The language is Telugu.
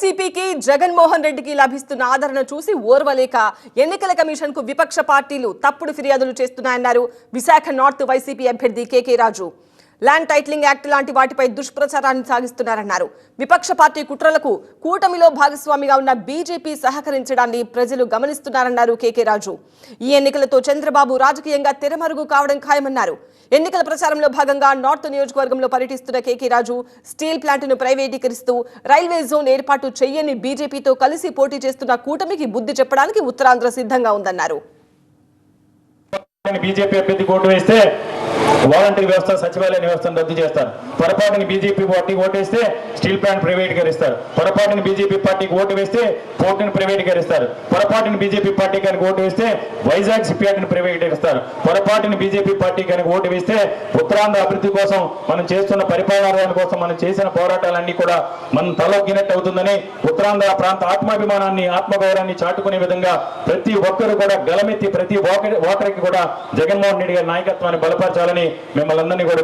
సిపికి జగన్మోహన్ రెడ్డికి లభిస్తున్న ఆదరణ చూసి ఓర్వలేక ఎన్నికల కమిషన్కు విపక్ష పార్టీలు తప్పుడు ఫిర్యాదులు చేస్తున్నాయన్నారు విశాఖ నార్త్ వైసీపీ అభ్యర్థి KK Raju. Land titling act లాంటి వాటిపై దుష్ప్రచారాన్ని సాగిస్తున్నారన్నారు. విపక్ష పార్టీ కుట్రలకు కూటమిలో భాగస్వామిగా ఉన్న బీజేపీ సహకరించడాన్ని ప్రజలు గమనిస్తున్నారన్నారు కేకే రాజు. ఈ ఎన్నికలతో చంద్రబాబు రాజకీయంగా తెరమరుగు కావడం ఖాయమన్నారు. ఎన్నికల ప్రచారంలో భాగంగా నార్త్ నియోజకవర్గంలో పర్యటిస్తున్న కేకే రాజు స్టీల్ ప్లాంట్ను ప్రైవేటీకరిస్తూ రైల్వే జోన్ ఏర్పాటు చెయ్యని బీజేపీతో కలిసి పోటీ చేస్తున్న కూటమికి బుద్ధి చెప్పడానికి ఉత్తరాంధ్ర సిద్ధంగా ఉందన్నారు. బీజేపీ వేస్తే వాలంటీర్ వ్యవస్థ సచివాలయ వ్యవస్థను రద్దు చేస్తారు. పొరపాటుని బీజేపీ పార్టీకి ఓటేస్తే స్టీల్ ప్లాంట్ ప్రైవేటీకరిస్తారు. పొరపాటుని బీజేపీ పార్టీకి ఓటు వేస్తే పోర్టును ప్రైవేటీకరిస్తారు. పొరపాటుని బీజేపీ పార్టీ కనుక ఓటు వేస్తే వైజాగ్ సిపియార్డ్ని ప్రైవేటీకరిస్తారు. పొరపాటుని బీజేపీ పార్టీ కనుక ఓటు వేస్తే ఉత్తరాంధ్ర అభివృద్ధి కోసం మనం చేస్తున్న పరిపాలన కోసం మనం చేసిన పోరాటాలన్నీ కూడా మనం తలొగ్గినట్టు అవుతుందని ఉత్తరాంధ్ర ప్రాంత ఆత్మాభిమానాన్ని ఆత్మగౌరవాన్ని చాటుకునే విధంగా ప్రతి ఒక్కరు కూడా గలమెత్తి ప్రతి ఓటరికి ఓకరికి కూడా జగన్మోహన్ రెడ్డి గారి నాయకత్వాన్ని బలపరచాలని మిమ్మల్ని అందరినీ కూడా